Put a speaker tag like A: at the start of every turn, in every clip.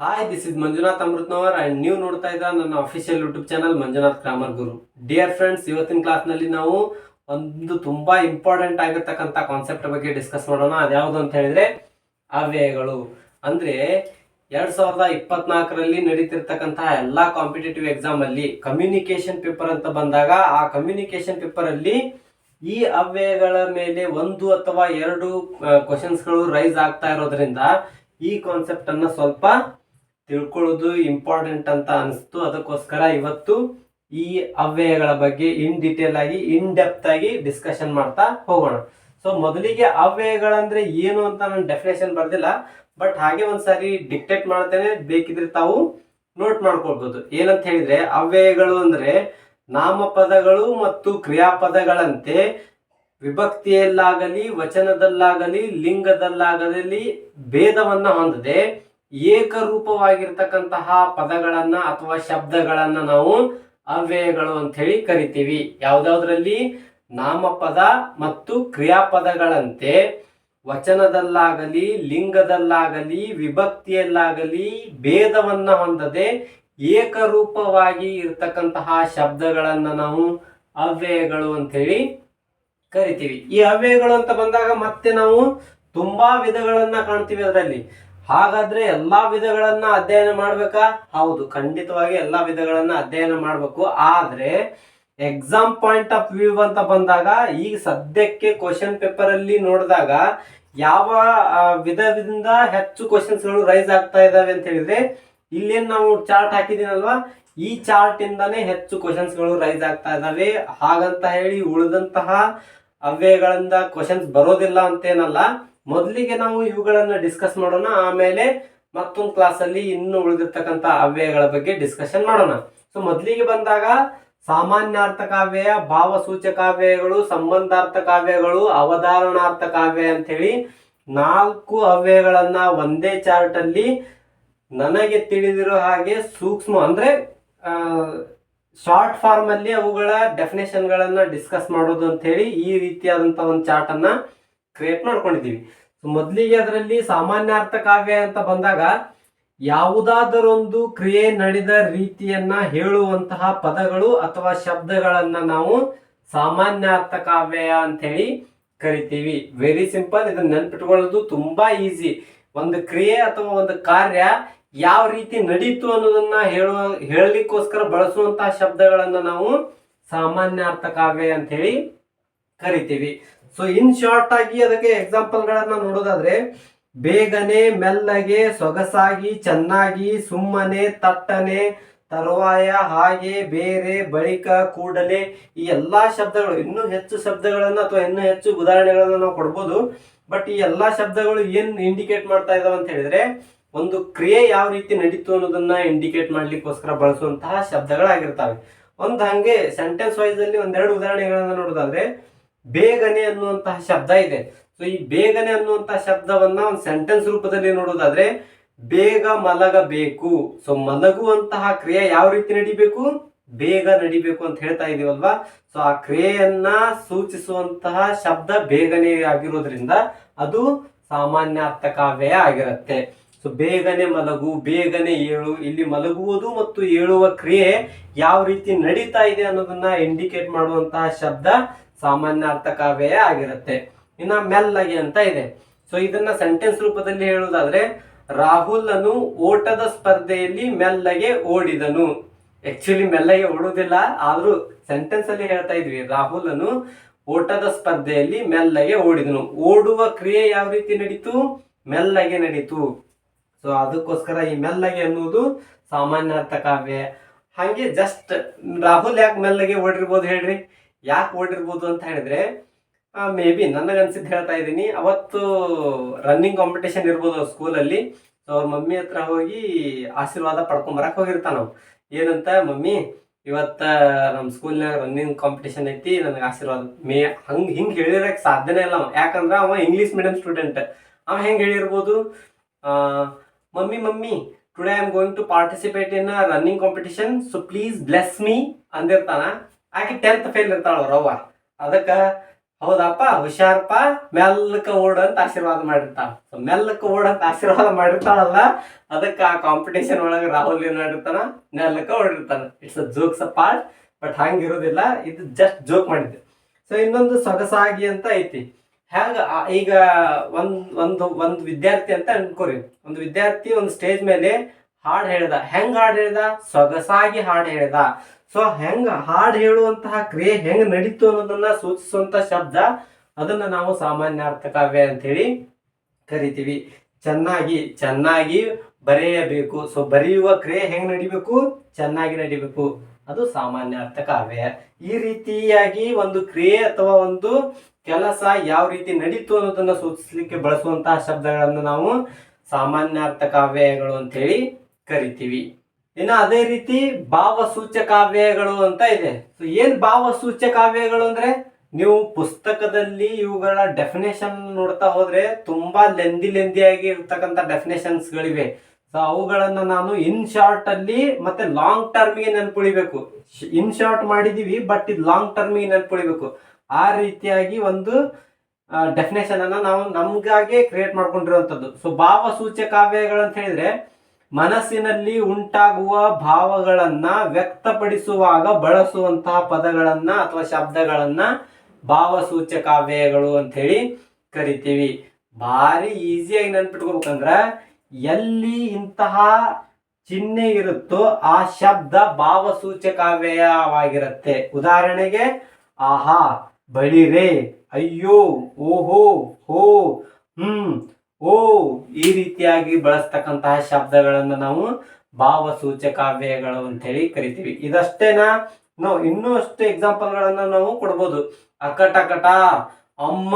A: Hi this is Manjunath Amritnavar and ನೀವು ನೋಡ್ತಾ ಇದ್ದ ನನ್ನ official YouTube channel Manjunath grammar Guru dear friends ಇವತ್ತಿನ ಕ್ಲಾಸ್ನಲ್ಲಿ ನಾವು ಒಂದು ತುಂಬಾ ಇಂಪಾರ್ಟೆಂಟ್ ಆಗಿರ್ತಕ್ಕಂಥ ಕಾನ್ಸೆಪ್ಟ್ ಬಗ್ಗೆ ಡಿಸ್ಕಸ್ ಮಾಡೋಣ. ಅದ್ಯಾವುದು ಅಂತ ಹೇಳಿದ್ರೆ ಅವ್ಯಯಗಳು. ಅಂದ್ರೆ ಎರಡ್ ಸಾವಿರದ ಇಪ್ಪತ್ನಾಲ್ಕರಲ್ಲಿ ನಡೀತಿರ್ತಕ್ಕಂತಹ ಎಲ್ಲಾ ಕಾಂಪಿಟೇಟಿವ್ ಎಕ್ಸಾಮ್ ಅಲ್ಲಿ ಕಮ್ಯುನಿಕೇಶನ್ ಪೇಪರ್ ಅಂತ ಬಂದಾಗ ಆ ಕಮ್ಯುನಿಕೇಶನ್ ಪೇಪರ್ ಅಲ್ಲಿ ಈ ಅವ್ಯಯಗಳ ಮೇಲೆ ಒಂದು ಅಥವಾ ಎರಡು ಕ್ವಶನ್ಸ್ಗಳು ರೈಸ್ ಆಗ್ತಾ ಇರೋದ್ರಿಂದ ಈ ಕಾನ್ಸೆಪ್ಟ್ ಅನ್ನ ಸ್ವಲ್ಪ ತಿಳ್ಕೊಳ್ಳೋದು ಇಂಪಾರ್ಟೆಂಟ್ ಅಂತ ಅನಿಸ್ತು. ಅದಕ್ಕೋಸ್ಕರ ಇವತ್ತು ಈ ಅವ್ಯಯಗಳ ಬಗ್ಗೆ ಇನ್ ಡೀಟೇಲ್ ಆಗಿ ಇನ್ ಡೆಪ್ತ್ ಆಗಿ ಡಿಸ್ಕಷನ್ ಮಾಡ್ತಾ ಹೋಗೋಣ. ಸೊ ಮೊದಲಿಗೆ ಅವ್ಯಯಗಳಂದ್ರೆ ಏನು ಅಂತ ನಾನು ಡೆಫಿನೇಷನ್ ಬರ್ದಿಲ್ಲ. ಬಟ್ ಹಾಗೆ ಒಂದ್ಸಾರಿ ಡಿಕ್ಟೇಟ್ ಮಾಡ್ತೇನೆ. ಬೇಕಿದ್ರೆ ತಾವು ನೋಟ್ ಮಾಡ್ಕೊಳ್ಬಹುದು ಏನಂತ ಹೇಳಿದ್ರೆ, ಅವ್ಯಯಗಳು ಅಂದ್ರೆ ನಾಮಪದಗಳು ಮತ್ತು ಕ್ರಿಯಾಪದಗಳಂತೆ ವಿಭಕ್ತಿಯಲ್ಲಾಗಲಿ, ವಚನದಲ್ಲಾಗಲಿ, ಲಿಂಗದಲ್ಲಾಗಲಿ, ಭೇದವನ್ನ ಹೊಂದದೆ ಏಕರೂಪವಾಗಿರ್ತಕ್ಕಂತಹ ಪದಗಳನ್ನ ಅಥವಾ ಶಬ್ದಗಳನ್ನ ನಾವು ಅವ್ಯಯಗಳು ಅಂತ ಹೇಳಿ ಕರಿತೀವಿ. ಯಾವ್ದಾವ್ದ್ರಲ್ಲಿ? ನಾಮಪದ ಮತ್ತು ಕ್ರಿಯಾಪದಗಳಂತೆ ವಚನದಲ್ಲಾಗಲಿ, ಲಿಂಗದಲ್ಲಾಗಲಿ, ವಿಭಕ್ತಿಯಲ್ಲಾಗಲಿ ಭೇದವನ್ನ ಹೊಂದದೆ ಏಕರೂಪವಾಗಿ ಇರ್ತಕ್ಕಂತಹ ಶಬ್ದಗಳನ್ನ ನಾವು ಅವ್ಯಯಗಳು ಅಂತ ಹೇಳಿ ಕರಿತೀವಿ. ಈ ಅವ್ಯಯಗಳು ಅಂತ ಬಂದಾಗ ಮತ್ತೆ ನಾವು ತುಂಬಾ ವಿಧಗಳನ್ನ ಕಾಣ್ತೀವಿ ಅದರಲ್ಲಿ. ಹಾಗಾದ್ರೆ ಎಲ್ಲಾ ವಿಧಗಳನ್ನ ಅಧ್ಯಯನ ಮಾಡ್ಬೇಕಾ? ಹೌದು, ಖಂಡಿತವಾಗಿ ಎಲ್ಲಾ ವಿಧಗಳನ್ನ ಅಧ್ಯಯನ ಮಾಡ್ಬೇಕು. ಆದ್ರೆ ಎಕ್ಸಾಮ್ ಪಾಯಿಂಟ್ ಆಫ್ ವ್ಯೂ ಅಂತ ಬಂದಾಗ, ಈಗ ಸದ್ಯಕ್ಕೆ ಕ್ವಶನ್ ಪೇಪರ್ ಅಲ್ಲಿ ನೋಡಿದಾಗ, ಯಾವ ವಿಧದಿಂದ ಹೆಚ್ಚು ಕ್ವಶನ್ಸ್ಗಳು ರೈಸ್ ಆಗ್ತಾ ಇದಾವೆ ಅಂತ ಹೇಳಿದ್ರೆ, ಇಲ್ಲೇನ್ ನಾವು ಚಾರ್ಟ್ ಹಾಕಿದೀನಲ್ವಾ ಈ ಚಾರ್ಟ್ ಇಂದಾನೇ ಹೆಚ್ಚು ಕ್ವಶನ್ಸ್ಗಳು ರೈಸ್ ಆಗ್ತಾ ಇದಾವೆ. ಹಾಗಂತ ಹೇಳಿ ಉಳಿದಂತಹ ಅವ್ಯಯಗಳಿಂದ ಕ್ವಶನ್ಸ್ ಬರೋದಿಲ್ಲ ಅಂತೇನಲ್ಲ. ಮೊದಲಿಗೆ ನಾವು ಇವುಗಳನ್ನು ಡಿಸ್ಕಸ್ ಮಾಡೋಣ, ಆಮೇಲೆ ಮತ್ತೊಂದು ಕ್ಲಾಸ್ ಅಲ್ಲಿ ಇನ್ನು ಉಳಿದಿರ್ತಕ್ಕಂಥ ಅವ್ಯಯಗಳ ಬಗ್ಗೆ ಡಿಸ್ಕಷನ್ ಮಾಡೋಣ. ಸೊ ಮೊದಲಿಗೆ ಬಂದಾಗ ಸಾಮಾನ್ಯಾರ್ಥ ಕಾವ್ಯ ಭಾವಸೂಚಕಾವ್ಯಗಳು ಸಂಬಂಧಾರ್ಥ ಕಾವ್ಯಗಳು ಅವಧಾರಣಾರ್ಥ ಕಾವ್ಯ ಅಂತ ಹೇಳಿ ನಾಲ್ಕು ಅವ್ಯಯಗಳನ್ನ ಒಂದೇ ಚಾರ್ಟ್ ಅಲ್ಲಿ ನನಗೆ ತಿಳಿದಿರೋ ಹಾಗೆ ಸೂಕ್ಷ್ಮ ಅಂದ್ರೆ ಶಾರ್ಟ್ ಫಾರ್ಮ್ ಅಲ್ಲಿ ಅವುಗಳ ಡೆಫಿನೇಷನ್ ಗಳನ್ನ ಡಿಸ್ಕಸ್ ಮಾಡೋದು ಅಂತ ಹೇಳಿ ಈ ರೀತಿಯಾದಂತ ಒಂದು ಚಾರ್ಟ್ ಕ್ರಿಯೇಟ್ ಮಾಡ್ಕೊಂಡಿದ್ದೀವಿ. ಸೊ ಮೊದಲಿಗೆ ಅದರಲ್ಲಿ ಸಾಮಾನ್ಯಾರ್ಥ ಕಾವ್ಯ ಅಂತ ಬಂದಾಗ ಯಾವುದಾದರೊಂದು ಕ್ರಿಯೆ ನಡೆದ ರೀತಿಯನ್ನ ಹೇಳುವಂತಹ ಪದಗಳು ಅಥವಾ ಶಬ್ದಗಳನ್ನ ನಾವು ಸಾಮಾನ್ಯಾರ್ಥ ಕಾವ್ಯ ಅಂತ ಹೇಳಿ ಕರಿತೀವಿ. ವೆರಿ ಸಿಂಪಲ್ ಇದನ್ನ ನೆನ್ಪಿಟ್ಕೊಳ್ಳೋದು ತುಂಬಾ ಈಸಿ ಒಂದು ಕ್ರಿಯೆ ಅಥವಾ ಒಂದು ಕಾರ್ಯ ಯಾವ ರೀತಿ ನಡೀತು ಅನ್ನೋದನ್ನ ಹೇಳುವ, ಹೇಳಲಿಕ್ಕೋಸ್ಕರ ಬಳಸುವಂತಹ ಶಬ್ದಗಳನ್ನ ನಾವು ಸಾಮಾನ್ಯಾರ್ಥ ಕಾವ್ಯ ಅಂತ ಹೇಳಿ ಕರಿತೀವಿ. ಸೊ ಇನ್ ಶಾರ್ಟ್ ಆಗಿ ಅದಕ್ಕೆ ಎಕ್ಸಾಂಪಲ್ ಗಳನ್ನ ನೋಡೋದಾದ್ರೆ, ಬೇಗನೆ ಮೆಲ್ಲಗೆ, ಸೊಗಸಾಗಿ, ಚೆನ್ನಾಗಿ, ಸುಮ್ಮನೆ, ತಟ್ಟನೆ, ತರುವಾಯ, ಹಾಗೆ, ಬೇರೆ, ಬಳಿಕ, ಕೂಡಲೇ ಈ ಎಲ್ಲಾ ಶಬ್ದಗಳು, ಇನ್ನೂ ಹೆಚ್ಚು ಶಬ್ದಗಳನ್ನ ಅಥವಾ ಇನ್ನೂ ಹೆಚ್ಚು ಉದಾಹರಣೆಗಳನ್ನ ನಾವು ಕೊಡ್ಬೋದು. ಬಟ್ ಈ ಎಲ್ಲಾ ಶಬ್ದಗಳು ಏನ್ ಇಂಡಿಕೇಟ್ ಮಾಡ್ತಾ ಇದಾವೆ ಅಂತ ಹೇಳಿದ್ರೆ, ಒಂದು ಕ್ರಿಯೆ ಯಾವ ರೀತಿ ನಡೀತು ಅನ್ನೋದನ್ನ ಇಂಡಿಕೇಟ್ ಮಾಡ್ಲಿಕ್ಕೋಸ್ಕರ ಬಳಸುವಂತಹ ಶಬ್ದಗಳಾಗಿರ್ತವೆ. ಒಂದ್ ಹಂಗೆ ಸೆಂಟೆನ್ಸ್ ವೈಸ್ ಅಲ್ಲಿ ಒಂದೆರಡು ಉದಾಹರಣೆಗಳನ್ನ ನೋಡೋದಾದ್ರೆ ಬೇಗನೆ ಅನ್ನುವಂತಹ ಶಬ್ದ ಇದೆ. ಸೊ ಈ ಬೇಗನೆ ಅನ್ನುವಂತಹ ಶಬ್ದವನ್ನ ಒಂದು ಸೆಂಟೆನ್ಸ್ ರೂಪದಲ್ಲಿ ನೋಡೋದಾದ್ರೆ ಬೇಗ ಮಲಗಬೇಕು. ಸೊ ಮಲಗುವಂತಹ ಕ್ರಿಯೆ ಯಾವ ರೀತಿ ನಡಿಬೇಕು? ಬೇಗ ನಡಿಬೇಕು ಅಂತ ಹೇಳ್ತಾ ಇದೀವಲ್ವಾ? ಸೊ ಆ ಕ್ರಿಯೆಯನ್ನ ಸೂಚಿಸುವಂತಹ ಶಬ್ದ ಬೇಗನೆ ಆಗಿರೋದ್ರಿಂದ ಅದು ಸಾಮಾನ್ಯಾರ್ಥ ಕಾವ್ಯ ಆಗಿರುತ್ತೆ. ಸೊ ಬೇಗನೆ ಮಲಗು, ಬೇಗನೆ ಏಳು. ಇಲ್ಲಿ ಮಲಗುವುದು ಮತ್ತು ಏಳುವ ಕ್ರಿಯೆ ಯಾವ ರೀತಿ ನಡೀತಾ ಇದೆ ಅನ್ನೋದನ್ನ ಇಂಡಿಕೇಟ್ ಮಾಡುವಂತಹ ಶಬ್ದ ಸಾಮಾನ್ಯಾರ್ಥ ಕಾವ್ಯ ಆಗಿರುತ್ತೆ. ಇನ್ನ ಮೆಲ್ಲಗೆ ಅಂತ ಇದೆ. ಸೊ ಇದನ್ನ ಸೆಂಟೆನ್ಸ್ ರೂಪದಲ್ಲಿ ಹೇಳುವುದಾದ್ರೆ, ರಾಹುಲನು ಓಟದ ಸ್ಪರ್ಧೆಯಲ್ಲಿ ಮೆಲ್ಲಗೆ ಓಡಿದನು. ಆಕ್ಚುಲಿ ಮೆಲ್ಲಗೆ ಓಡುವುದಿಲ್ಲ, ಆದ್ರೂ ಸೆಂಟೆನ್ಸ್ ಅಲ್ಲಿ ಹೇಳ್ತಾ ಇದ್ವಿ, ರಾಹುಲನು ಓಟದ ಸ್ಪರ್ಧೆಯಲ್ಲಿ ಮೆಲ್ಲಗೆ ಓಡಿದನು. ಓಡುವ ಕ್ರಿಯೆ ಯಾವ ರೀತಿ ನಡೀತು? ಮೆಲ್ಲಗೆ ನಡೀತು. ಸೊ ಅದಕ್ಕೋಸ್ಕರ ಈ ಮೆಲ್ಲಗೆ ಅನ್ನುವುದು ಸಾಮಾನ್ಯಾರ್ಥ ಕಾವ್ಯ. ಹಾಗೆ ಜಸ್ಟ್ ರಾಹುಲ್ ಯಾಕೆ ಮೆಲ್ಲಗೆ ಓಡಿರ್ಬೋದು ಹೇಳ್ರಿ? ಯಾಕೆ ಓಡಿರ್ಬೋದು ಅಂತ ಹೇಳಿದ್ರೆ ಮೇ ಬಿ ನನಗನ್ಸಿದ್ದು ಹೇಳ್ತಾ ಇದ್ದೀನಿ. ಅವತ್ತು ರನ್ನಿಂಗ್ ಕಾಂಪಿಟೇಷನ್ ಇರ್ಬೋದು ಸ್ಕೂಲಲ್ಲಿ ಸೊ ಅವ್ರ ಮಮ್ಮಿ ಹತ್ರ ಹೋಗಿ ಆಶೀರ್ವಾದ ಪಡ್ಕೊಂಬರಕ್ಕೆ ಹೋಗಿರ್ತಾನ ನಾವು ಏನಂತ, ಮಮ್ಮಿ, ಇವತ್ತ ನಮ್ಮ ಸ್ಕೂಲ್ನಾಗ ರನ್ನಿಂಗ್ ಕಾಂಪಿಟೇಷನ್ ಐತಿ. ನನಗೆ ಆಶೀರ್ವಾದ ಮೇ, ಹಂಗೆ, ಹಿಂಗೆ ಹೇಳಿರೋಕೆ ಸಾಧ್ಯನೇ ಇಲ್ಲ ಅವ ಯಾಕಂದ್ರೆ ಅವ ಇಂಗ್ಲೀಷ್ ಮೀಡಿಯಂ ಸ್ಟೂಡೆಂಟ್ ಅವ ಹೆಂಗೆ ಹೇಳಿರ್ಬೋದು mummy mummy today I am going to participate in running competition so please bless me ಅಂದಿರ್ತಾನ. ಆಕೆ ಟೆಂತ್ ಫೇಲ್ ಇರ್ತಾಳ ಅವ್ರವ್ವ ಅದಕ್ಕ, ಹೌದಪ್ಪ ಹುಷಾರಪ್ಪ ಮೆಲ್ಲಕ ಓಡ್ ಅಂತ ಆಶೀರ್ವಾದ ಮಾಡಿರ್ತಾಳ. ಸೊ ಮೆಲ್ಲಕ ಓಡು ಅಂತ ಆಶೀರ್ವಾದ ಮಾಡಿರ್ತಾಳಲ್ಲ, ಅದಕ್ಕೆ ಆ ಕಾಂಪಿಟೇಷನ್ ಒಳಗೆ ರಾಹುಲ್ ಏನ್ ಮಾಡಿರ್ತಾನ ಮೆಲ್ಲಕ ಓಡಿರ್ತಾನ it's a jokes a part but ಹಂಗಿರೋದಿಲ್ಲ. ಇದು ಜಸ್ಟ್ ಜೋಕ್ ಮಾಡಿದ್ದೆ. ಸೊ ಇನ್ನೊಂದು ಸೊಗಸಾಗಿ ಅಂತ ಐತಿ. ಹ್ಯಾಂಗ ಈಗ ಒಂದ್, ಒಂದು ಒಂದು ವಿದ್ಯಾರ್ಥಿ ಅಂತ ಅನ್ಕೋರಿ. ಒಂದು ವಿದ್ಯಾರ್ಥಿ ಒಂದು ಸ್ಟೇಜ್ ಮೇಲೆ ಹಾಡು ಹೇಳ್ದ. ಹೆಂಗ್ ಹಾಡು ಹೇಳ್ದ? ಸೊಗಸಾಗಿ ಹಾಡು ಹೇಳ್ದ. ಸೊ ಹೆಂಗ ಹಾಡ್ ಹೇಳುವಂತಹ ಕ್ರಿಯೆ ಹೆಂಗ್ ನಡೀತು ಅನ್ನೋದನ್ನ ಸೂಚಿಸುವಂತ ಶಬ್ದ, ಅದನ್ನ ನಾವು ಸಾಮಾನ್ಯ ಅರ್ಥಕಾವ್ಯ ಅಂತ ಹೇಳಿ ಕರಿತೀವಿ. ಚೆನ್ನಾಗಿ ಚೆನ್ನಾಗಿ ಬರೆಯಬೇಕು. ಸೊ ಬರೆಯುವ ಕ್ರಿಯೆ ಹೆಂಗ್ ನಡಿಬೇಕು? ಚೆನ್ನಾಗಿ ನಡಿಬೇಕು. ಅದು ಸಾಮಾನ್ಯ ಅರ್ಥ ಕಾವ್ಯ. ಈ ರೀತಿಯಾಗಿ ಒಂದು ಕ್ರಿಯೆ ಅಥವಾ ಒಂದು ಕೆಲಸ ಯಾವ ರೀತಿ ನಡೀತು ಅನ್ನೋದನ್ನ ಸೂಚಿಸ್ಲಿಕ್ಕೆ ಬಳಸುವಂತಹ ಶಬ್ದಗಳನ್ನು ನಾವು ಸಾಮಾನ್ಯ ಅರ್ಥ ಕಾವ್ಯಗಳು ಅಂತ ಹೇಳಿ ಕರಿತೀವಿ. ಇನ್ನು ಅದೇ ರೀತಿ ಭಾವಸೂಚಕಾವ್ಯಗಳು ಅಂತ ಇದೆ. ಸೊ ಏನ್ ಭಾವಸೂಚಕಾವ್ಯಗಳು ಅಂದ್ರೆ? ನೀವು ಪುಸ್ತಕದಲ್ಲಿ ಇವುಗಳ ಡೆಫಿನೇಷನ್ ನೋಡ್ತಾ ಹೋದ್ರೆ ತುಂಬಾ ಲೆಂದಿ ಲೆಂದಿಯಾಗಿ ಇರ್ತಕ್ಕಂಥ ಡೆಫಿನೇಷನ್ಸ್ ಗಳಿವೆ. ಸೊ ಅವುಗಳನ್ನ ನಾನು ಇನ್ ಶಾರ್ಟ್ ಅಲ್ಲಿ ಮತ್ತೆ ಲಾಂಗ್ ಟರ್ಮ್ಗೆ ನೆನ್ಪುಳಿಬೇಕು. ಇನ್ ಶಾರ್ಟ್ ಮಾಡಿದೀವಿ ಬಟ್ ಇದು ಲಾಂಗ್ ಟರ್ಮಿಗೆ ನೆನ್ಪುಳಿಬೇಕು. ಆ ರೀತಿಯಾಗಿ ಒಂದು ಡೆಫಿನೇಷನ್ ಅನ್ನ ನಾವು ನಮ್ಗಾಗೆ ಕ್ರಿಯೇಟ್ ಮಾಡ್ಕೊಂಡಿರುವಂತದ್ದು ಸೊ ಭಾವಸೂಚಕಾವ್ಯಗಳು ಅಂತ ಹೇಳಿದ್ರೆ ಮನಸ್ಸಿನಲ್ಲಿ ಉಂಟಾಗುವ ಭಾವಗಳನ್ನ ವ್ಯಕ್ತಪಡಿಸುವಾಗ ಬಳಸುವಂತಹ ಪದಗಳನ್ನ ಅಥವಾ ಶಬ್ದಗಳನ್ನ ಭಾವಸೂಚಕಾವ್ಯಗಳು ಅಂತ ಹೇಳಿ ಕರಿತೀವಿ. ಭಾರಿ ಈಸಿಯಾಗಿ ನೆನ್ಪಿಟ್ಕೋಬೇಕಂದ್ರ ಎಲ್ಲಿ ಇಂತಹ ಚಿಹ್ನೆ ಇರುತ್ತೋ ಆ ಶಬ್ದ ಭಾವಸೂಚಕಾವ್ಯಯವಾಗಿರುತ್ತೆ. ಉದಾಹರಣೆಗೆ, ಆಹಾ, ಬಳಿರೆ, ಅಯ್ಯೋ, ಓಹೋ, ಹೋ, ಹ್ಮ್ ಓ, ಈ ರೀತಿಯಾಗಿ ಬಳಸ್ತಕ್ಕಂತಹ ಶಬ್ದಗಳನ್ನು ನಾವು ಭಾವಸೂಚಕಾವ್ಯಗಳು ಅಂತ ಹೇಳಿ ಕರಿತೀವಿ. ಇದಷ್ಟೇನಾ? ನಾವು ಇನ್ನೂ ಅಷ್ಟು ಎಕ್ಸಾಂಪಲ್ಗಳನ್ನ ನಾವು ಕೊಡ್ಬೋದು. ಅಕಟಕಟ, ಅಮ್ಮ,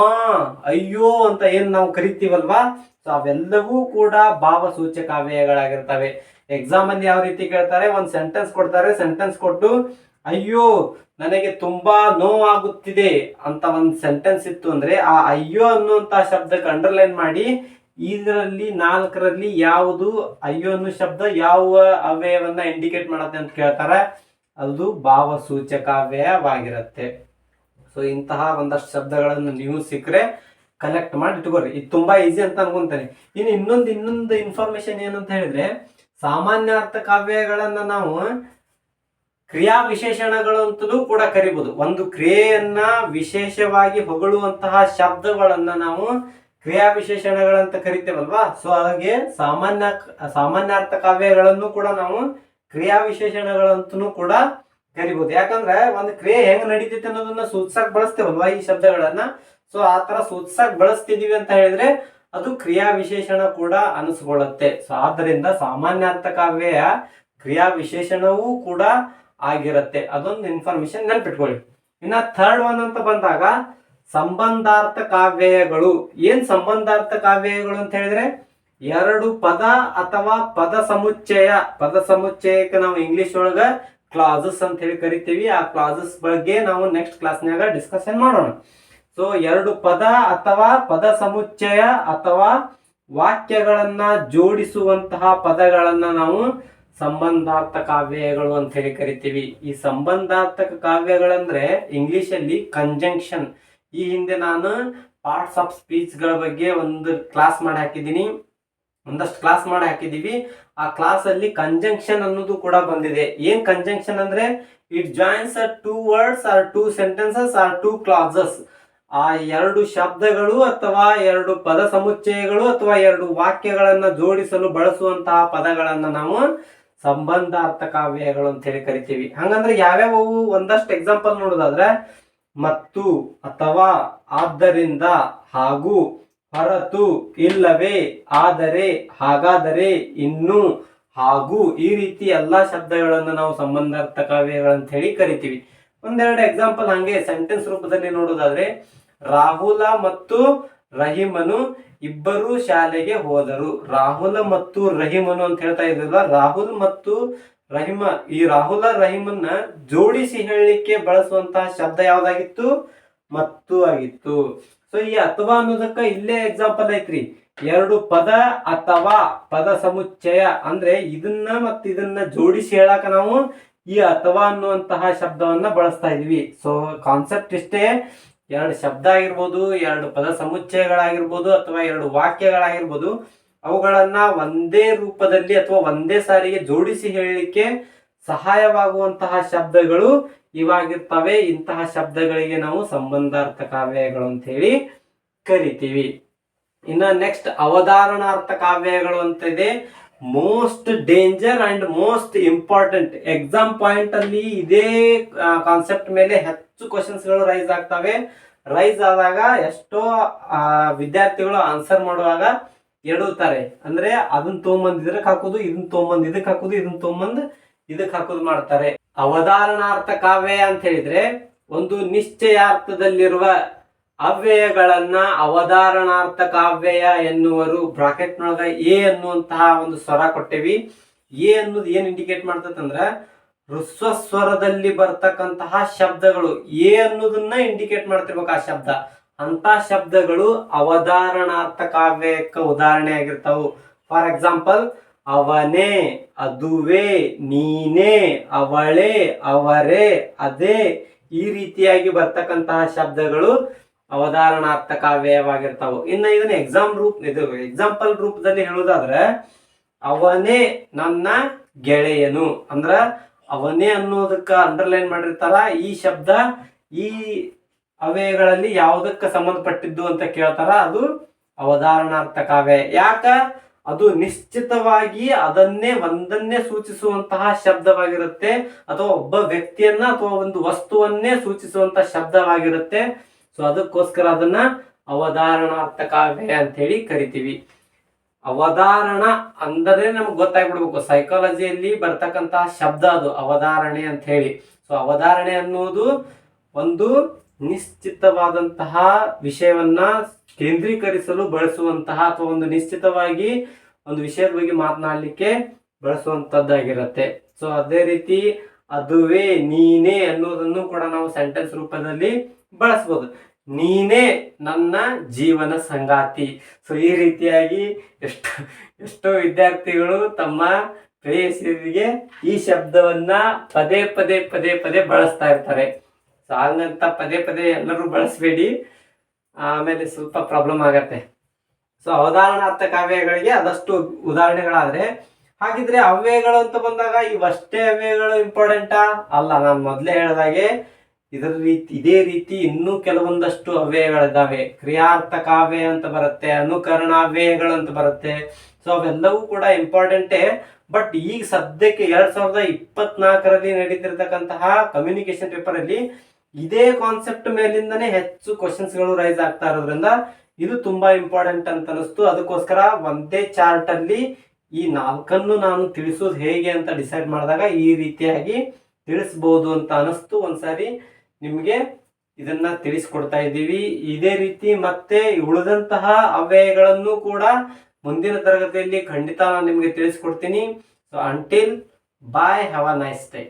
A: ಅಯ್ಯೋ ಅಂತ ಏನ್ ನಾವು ಕರಿತೀವಲ್ವಾ? ಸೊ ಅವೆಲ್ಲವೂ ಕೂಡ ಭಾವಸೂಚಕಾವ್ಯಗಳಾಗಿರ್ತವೆ. ಎಕ್ಸಾಮ್ ಅಲ್ಲಿ ಯಾವ ರೀತಿ ಕೇಳ್ತಾರೆ? ಒಂದ್ ಸೆಂಟೆನ್ಸ್ ಕೊಡ್ತಾರೆ. ಸೆಂಟೆನ್ಸ್ ಕೊಟ್ಟು, ಅಯ್ಯೋ ನನಗೆ ತುಂಬಾ ನೋವಾಗುತ್ತಿದೆ ಅಂತ ಒಂದು ಸೆಂಟೆನ್ಸ್ ಇತ್ತು ಅಂದ್ರೆ ಆ ಅಯ್ಯೋ ಅನ್ನುವಂತ ಶಬ್ದಕ್ಕೆ ಅಂಡರ್ಲೈನ್ ಮಾಡಿ, ಇದರಲ್ಲಿ ನಾಲ್ಕರಲ್ಲಿ ಯಾವುದು ಅಯ್ಯೋ ಅನ್ನೋ ಶಬ್ದ ಯಾವ ಅವ್ಯಯವನ್ನ ಇಂಡಿಕೇಟ್ ಮಾಡುತ್ತೆ ಅಂತ ಕೇಳ್ತಾರೆ. ಅದು ಭಾವಸೂಚಕಾವ್ಯವಾಗಿರುತ್ತೆ ಸೊ ಇಂತಹ ಒಂದಷ್ಟು ಶಬ್ದಗಳನ್ನು ನೀವು ಸಿಕ್ಕರೆ ಕಲೆಕ್ಟ್ ಮಾಡಿ ಇಟ್ಕೋರಿ ಇದು ತುಂಬಾ ಈಸಿ ಅಂತ ಅನ್ಕೊಂತೇನೆ ಇನ್ನು ಇನ್ನೊಂದು ಇನ್ನೊಂದು ಇನ್ಫಾರ್ಮೇಶನ್ ಏನಂತ ಹೇಳಿದ್ರೆ ಸಾಮಾನ್ಯ ಅರ್ಥ ಕಾವ್ಯಗಳನ್ನ ನಾವು ಕ್ರಿಯಾ ವಿಶೇಷಣಗಳು ಅಂತಲೂ ಕೂಡ ಕರಿಬಹುದು ಒಂದು ಕ್ರಿಯೆಯನ್ನ ವಿಶೇಷವಾಗಿ ಹೊಗಳುವಂತಹ ಶಬ್ದಗಳನ್ನ ನಾವು ಕ್ರಿಯಾ ವಿಶೇಷಣಗಳಂತ ಕರಿತೇವಲ್ವಾ? ಸೊ ಹಾಗೆ ಸಾಮಾನ್ಯ, ಸಾಮಾನ್ಯಾರ್ಥ ಕಾವ್ಯಗಳನ್ನು ಕೂಡ ನಾವು ಕ್ರಿಯಾ ವಿಶೇಷಣಗಳಂತೂ ಕೂಡ ಕರಿಬಹುದು ಯಾಕಂದ್ರೆ ಒಂದು ಕ್ರಿಯೆ ಹೆಂಗ್ ನಡೀತೈತೆ ಅನ್ನೋದನ್ನ ಸೂಚಿಸಕ್ ಬಳಸ್ತೇವಲ್ವಾ ಈ ಶಬ್ದಗಳನ್ನ? ಸೊ ಆ ತರ ಸೂಚಿಸಕ್ ಬಳಸ್ತಿದೀವಿ ಅಂತ ಹೇಳಿದ್ರೆ ಅದು ಕ್ರಿಯಾ ವಿಶೇಷಣ ಕೂಡ ಅನಿಸ್ಕೊಳ್ಳುತ್ತೆ. ಸೊ ಆದ್ದರಿಂದ ಸಾಮಾನ್ಯಾರ್ಥ ಕಾವ್ಯ ಕ್ರಿಯಾ ವಿಶೇಷಣವೂ ಕೂಡ ಆಗಿರುತ್ತೆ. ಅದೊಂದು ಇನ್ಫಾರ್ಮೇಶನ್ ನೆನ್ಪಿಟ್ಕೊಳ್ಳಿ. ಇನ್ನ ಥರ್ಡ್ ಒನ್ ಅಂತ ಬಂದಾಗ ಸಂಬಂಧಾರ್ಥ ಕಾವ್ಯಗಳು. ಏನ್ ಸಂಬಂಧಾರ್ಥ ಕಾವ್ಯಗಳು ಅಂತ ಹೇಳಿದ್ರೆ ಎರಡು ಪದ ಅಥವಾ ಪದ ಸಮುಚ್ಚಯ. ಪದ ಸಮುಚ್ಚಯಕ್ಕೆ ನಾವು ಇಂಗ್ಲಿಷ್ ಒಳಗ ಕ್ಲಾಸಸ್ ಅಂತ ಹೇಳಿ ಕರಿತೀವಿ. ಆ ಕ್ಲಾಸಸ್ ಬಗ್ಗೆ ನಾವು ನೆಕ್ಸ್ಟ್ ಕ್ಲಾಸ್ನಾಗ ಡಿಸ್ಕಷನ್ ಮಾಡೋಣ. ಸೊ ಎರಡು ಪದ ಅಥವಾ ಪದ ಸಮುಚ್ಚಯ ಅಥವಾ ವಾಕ್ಯಗಳನ್ನ ಜೋಡಿಸುವಂತಹ ಪದಗಳನ್ನ ನಾವು ಸಂಬಂಧಾರ್ಥಕ ಕಾವ್ಯಗಳು ಅಂತ ಹೇಳಿ ಕರಿತೀವಿ. ಈ ಸಂಬಂಧಾರ್ಥಕ ಕಾವ್ಯಗಳಂದ್ರೆ ಇಂಗ್ಲಿಷ್ ಅಲ್ಲಿ ಕಂಜಂಕ್ಷನ್ ಈ ಹಿಂದೆ ನಾನು ಪಾರ್ಟ್ಸ್ ಆಫ್ ಸ್ಪೀಚ್ಗಳ ಬಗ್ಗೆ ಒಂದು ಕ್ಲಾಸ್ ಮಾಡಿ ಹಾಕಿದ್ದೀನಿ. ಒಂದಷ್ಟು ಕ್ಲಾಸ್ ಮಾಡಿ ಹಾಕಿದ್ದೀವಿ. ಆ ಕ್ಲಾಸ್ ಅಲ್ಲಿ ಕಂಜಂಕ್ಷನ್ ಅನ್ನೋದು ಕೂಡ ಬಂದಿದೆ. ಏನ್ ಕಂಜಂಕ್ಷನ್ ಅಂದ್ರೆ it joins a two words or two sentences or two clauses ಆ ಎರಡು ಶಬ್ದಗಳು ಅಥವಾ ಎರಡು ಪದ ಸಮುಚ್ಚಯಗಳು ಅಥವಾ ಎರಡು ವಾಕ್ಯಗಳನ್ನ ಜೋಡಿಸಲು ಬಳಸುವಂತಹ ಪದಗಳನ್ನ ನಾವು ಸಂಬಂಧಾರ್ಥ ಕಾವ್ಯಗಳು ಅಂತ ಹೇಳಿ ಕರಿತೀವಿ. ಹಂಗಂದ್ರೆ ಯಾವ್ಯಾವ ಒಂದಷ್ಟು ಎಕ್ಸಾಂಪಲ್ ನೋಡೋದಾದ್ರೆ, ಮತ್ತು ಅಥವಾ ಆದ್ದರಿಂದ ಹಾಗೂ ಹೊರತು ಇಲ್ಲವೇ, ಆದರೆ, ಹಾಗಾದರೆ, ಇನ್ನು ಹಾಗೂ ಈ ರೀತಿ ಎಲ್ಲಾ ಶಬ್ದಗಳನ್ನು ನಾವು ಸಂಬಂಧಾರ್ಥ ಕಾವ್ಯಗಳಂತ ಹೇಳಿ ಕರಿತೀವಿ. ಒಂದೆರಡು ಎಕ್ಸಾಂಪಲ್ ಹಂಗೆ ಸೆಂಟೆನ್ಸ್ ರೂಪದಲ್ಲಿ ನೋಡೋದಾದ್ರೆ, ರಾಹುಲ ಮತ್ತು ರಹೀಮನು ಇಬ್ಬರು ಶಾಲೆಗೆ ಹೋದರು. ರಾಹುಲ ಮತ್ತು ರಹೀಮನು ಅಂತ ಹೇಳ್ತಾ ಇದ್ರಲ್ಲ, ರಾಹುಲ್ ಮತ್ತು ರಹಿಮ. ಈ ರಾಹುಲ, ರಹೀಮನ್ನ ಜೋಡಿಸಿ ಹೇಳಲಿಕ್ಕೆ ಬಳಸುವಂತಹ ಶಬ್ದ ಯಾವ್ದಾಗಿತ್ತು? ಮತ್ತು ಆಗಿತ್ತು. ಸೊ ಈ ಅಥವಾ ಅನ್ನೋದಕ್ಕ ಇಲ್ಲೇ ಎಕ್ಸಾಂಪಲ್ ಐತ್ರಿ. ಎರಡು ಪದ ಅಥವಾ ಪದ ಸಮುಚ್ಚಯ. ಅಂದ್ರೆ ಇದನ್ನ ಮತ್ತು ಇದನ್ನ ಜೋಡಿಸಿ ಹೇಳಾಕ ನಾವು ಈ ಅಥವಾ ಅನ್ನುವಂತಹ ಶಬ್ದವನ್ನ ಬಳಸ್ತಾ ಇದೀವಿ. ಸೊ ಕಾನ್ಸೆಪ್ಟ್ ಇಷ್ಟೇ. ಎರಡು ಶಬ್ದ ಆಗಿರ್ಬೋದು, ಎರಡು ಪದ ಸಮುಚ್ಚಯಗಳಾಗಿರ್ಬೋದು ಅಥವಾ ಎರಡು ವಾಕ್ಯಗಳಾಗಿರ್ಬೋದು, ಅವುಗಳನ್ನ ಒಂದೇ ರೂಪದಲ್ಲಿ ಅಥವಾ ಒಂದೇ ಸಾರಿಗೆ ಜೋಡಿಸಿ ಹೇಳಲಿಕ್ಕೆ ಸಹಾಯವಾಗುವಂತಹ ಶಬ್ದಗಳು ಇವಾಗಿರ್ತವೆ. ಇಂತಹ ಶಬ್ದಗಳಿಗೆ ನಾವು ಸಂಬಂಧಾರ್ಥ ಕಾವ್ಯಗಳು ಅಂತ ಹೇಳಿ ಕರಿತೀವಿ. ಇನ್ನ ನೆಕ್ಸ್ಟ್ ಅವಧಾರಣಾರ್ಥ ಕಾವ್ಯಗಳು ಅಂತ ಇದೆ. Most danger and most important exam point ಅಲ್ಲಿ ಇದೇ ಕಾನ್ಸೆಪ್ಟ್ ಮೇಲೆ ಹೆಚ್ಚು ಕ್ವಶನ್ಸ್ಗಳು ರೈಸ್ ಆಗ್ತವೆ. ರೈಸ್ ಆದಾಗ ಎಷ್ಟೋ ವಿದ್ಯಾರ್ಥಿಗಳು ಆನ್ಸರ್ ಮಾಡುವಾಗ ಎಡುತ್ತಾರೆ ಅಂದ್ರೆ ಅದನ್ನ ತೊಗೊಂಬಂದ್ ಇದಕ್ಕೆ ಹಾಕೋದು, ಇದನ್ನ ತೊಗೊಂಬಂದ್ ಇದಕ್ಕೆ ಹಾಕೋದು, ಇದನ್ನ ತೊಗೊಂಬಂದ್ ಇದಕ್ಕೆ ಹಾಕೋದು ಮಾಡ್ತಾರೆ. ಅವಧಾರಣಾರ್ಥ ಕಾವ್ಯ ಅಂತ ಹೇಳಿದ್ರೆ ಒಂದು ನಿಶ್ಚಯಾರ್ಥದಲ್ಲಿರುವ ಅವ್ಯಯಗಳನ್ನ ಅವಧಾರಣಾರ್ಥ ಕಾವ್ಯಯ ಎನ್ನುವರು. ಬ್ರಾಕೆಟ್ ನೊಳಗ ಎ ಅನ್ನುವಂತಹ ಒಂದು ಸ್ವರ ಕೊಟ್ಟೇವಿ. ಎ ಅನ್ನೋದು ಏನ್ ಇಂಡಿಕೇಟ್ ಮಾಡ್ತದಂದ್ರ ಹೃಸ್ವ ಸ್ವರದಲ್ಲಿ ಬರ್ತಕ್ಕಂತಹ ಶಬ್ದಗಳು. ಎ ಅನ್ನೋದನ್ನ ಇಂಡಿಕೇಟ್ ಮಾಡ್ತಿರ್ಬೇಕು ಆ ಶಬ್ದ. ಅಂತ ಶಬ್ದಗಳು ಅವಧಾರಣಾರ್ಥ ಕಾವ್ಯಕ್ಕೆ ಉದಾಹರಣೆ ಆಗಿರ್ತಾವು. ಫಾರ್ ಎಕ್ಸಾಂಪಲ್, ಅವನೇ, ಅದುವೇ, ನೀನೇ, ಅವಳೆ, ಅವರೇ, ಅದೇ ಈ ರೀತಿಯಾಗಿ ಬರ್ತಕ್ಕಂತಹ ಶಬ್ದಗಳು ಅವಧಾರಣಾರ್ಥ ಕಾವ್ಯವಾಗಿರ್ತಾವು ಇನ್ನ ಇದನ್ನ ಎಕ್ಸಾಮ್ ರೂಪ್ ಇದು ಎಕ್ಸಾಂಪಲ್ ರೂಪದಲ್ಲಿ ಹೇಳೋದಾದ್ರೆ ಅವನೇ ನನ್ನ ಗೆಳೆಯನು. ಅಂದ್ರ ಅವನೇ ಅನ್ನೋದಕ್ಕ ಅಂಡರ್ಲೈನ್ ಮಾಡಿರ್ತಾರ, ಈ ಶಬ್ದ ಈ ಅವ್ಯಯಗಳಲ್ಲಿ ಯಾವುದಕ್ಕೆ ಸಂಬಂಧಪಟ್ಟಿದ್ದು ಅಂತ ಕೇಳ್ತಾರ, ಅದು ಅವಧಾರಣಾರ್ಥ ಕಾವ್ಯ ಯಾಕ? ಅದು ನಿಶ್ಚಿತವಾಗಿ ಅದನ್ನೇ, ಒಂದನ್ನೇ ಸೂಚಿಸುವಂತಹ ಶಬ್ದವಾಗಿರುತ್ತೆ, ಅಥವಾ ಒಬ್ಬ ವ್ಯಕ್ತಿಯನ್ನ ಅಥವಾ ಒಂದು ವಸ್ತುವನ್ನೇ ಸೂಚಿಸುವಂತಹ ಶಬ್ದವಾಗಿರುತ್ತೆ. ಸೊ ಅದಕ್ಕೋಸ್ಕರ ಅದನ್ನ ಅವಧಾರಣಾರ್ಥ ಕಾವ್ಯ ಅಂತ ಹೇಳಿ ಕರಿತೀವಿ. ಅವಧಾರಣ ಅಂದರೆ ನಮ್ಗೆ ಗೊತ್ತಾಗ್ಬಿಡ್ಬೇಕು. ಸೈಕಾಲಜಿಯಲ್ಲಿ ಬರ್ತಕ್ಕಂತಹ ಶಬ್ದ ಅದು, ಅವಧಾರಣೆ ಅಂತ ಹೇಳಿ ಸೊ ಅವಧಾರಣೆ ಅನ್ನೋದು ಒಂದು ನಿಶ್ಚಿತವಾದಂತಹ ವಿಷಯವನ್ನ ಕೇಂದ್ರೀಕರಿಸಲು ಬಳಸುವಂತಹ ಅಥವಾ ಒಂದು ನಿಶ್ಚಿತವಾಗಿ ಒಂದು ವಿಷಯದ ಬಗ್ಗೆ ಮಾತನಾಡಲಿಕ್ಕೆ ಬಳಸುವಂತದ್ದಾಗಿರುತ್ತೆ ಸೊ ಅದೇ ರೀತಿ ಅದುವೇ ನೀನೇ ಅನ್ನೋದನ್ನು ಕೂಡ ನಾವು ಸೆಂಟೆನ್ಸ್ ರೂಪದಲ್ಲಿ ಬಳಸ್ಬೋದು. ನೀನೇ ನನ್ನ ಜೀವನ ಸಂಗಾತಿ. ಸೊ ಈ ರೀತಿಯಾಗಿ ಎಷ್ಟು, ಎಷ್ಟೋ ವಿದ್ಯಾರ್ಥಿಗಳು ತಮ್ಮ ಪ್ರೇಯಸಿಗೆ ಈ ಶಬ್ದವನ್ನ ಪದೇ ಪದೇ ಪದೇ ಪದೇ ಬಳಸ್ತಾ ಇರ್ತಾರೆ. ಸೊ ಹಂಗಂತ ಪದೇ ಪದೇ ಎಲ್ಲರೂ ಬಳಸಬೇಡಿ. ಆಮೇಲೆ ಸ್ವಲ್ಪ ಪ್ರಾಬ್ಲಮ್ ಆಗತ್ತೆ. ಸೊ ಅವಧಾರಣಾರ್ಥ ಕಾವ್ಯಗಳಿಗೆ ಅದಷ್ಟು ಉದಾಹರಣೆಗಳಾದ್ರೆ ಹಾಗಿದ್ರೆ ಅವ್ಯಯಗಳು ಅಂತ ಬಂದಾಗ ಇವಷ್ಟೇ ಅವ್ಯಯಗಳು ಇಂಪಾರ್ಟೆಂಟಾ ಅಲ್ಲ, ನಾನು ಮೊದಲೇ ಹೇಳಿದಾಗೆ ಇದರ ರೀತಿ, ಇದೇ ರೀತಿ ಇನ್ನೂ ಕೆಲವೊಂದಷ್ಟು ಅವ್ಯಯಗಳಿದ್ದಾವೆ ಕ್ರಿಯಾರ್ಥಕ ಅವ್ಯಯ ಅಂತ ಬರುತ್ತೆ, ಅನುಕರಣ ಅವ್ಯಯಗಳು ಅಂತ ಬರುತ್ತೆ. ಸೊ ಅವೆಲ್ಲವೂ ಕೂಡ ಇಂಪಾರ್ಟೆಂಟೇ ಬಟ್ ಈಗ ಸದ್ಯಕ್ಕೆ ಎರಡ್ ಸಾವಿರದ ಇಪ್ಪತ್ನಾಲ್ಕರಲ್ಲಿ ನಡೀತಿರ್ತಕ್ಕಂತಹ ಕಮ್ಯುನಿಕೇಶನ್ ಪೇಪರ್ ಅಲ್ಲಿ ಇದೇ ಕಾನ್ಸೆಪ್ಟ್ ಮೇಲಿಂದನೇ ಹೆಚ್ಚು ಕ್ವಶನ್ಸ್ಗಳು ರೈಸ್ ಆಗ್ತಾ ಇರೋದ್ರಿಂದ ಇದು ತುಂಬಾ ಇಂಪಾರ್ಟೆಂಟ್ ಅಂತ ಅನಿಸ್ತು ಅದಕ್ಕೋಸ್ಕರ ಒಂದೇ ಚಾರ್ಟ್ ಅಲ್ಲಿ ಈ ನಾಲ್ಕನ್ನು ನಾನು ತಿಳಿಸೋದು ಹೇಗೆ ಅಂತ ಡಿಸೈಡ್ ಮಾಡಿದಾಗ ಈ ರೀತಿಯಾಗಿ ತಿಳಿಸ್ಬೋದು ಅಂತ ಅನಿಸ್ತು ಒಂದ್ಸಾರಿ ನಿಮಗೆ ಇದನ್ನ ತಿಳಿಸ್ಕೊಡ್ತಾ ಇದ್ದೀವಿ. ಇದೇ ರೀತಿ ಮತ್ತೆ ಉಳಿದಂತಹ ಅವ್ಯಯಗಳನ್ನು ಕೂಡ ಮುಂದಿನ ತರಗತಿಯಲ್ಲಿ ಖಂಡಿತ ನಾನು ನಿಮಗೆ ತಿಳಿಸ್ಕೊಡ್ತೀನಿ. So until bye have a nice day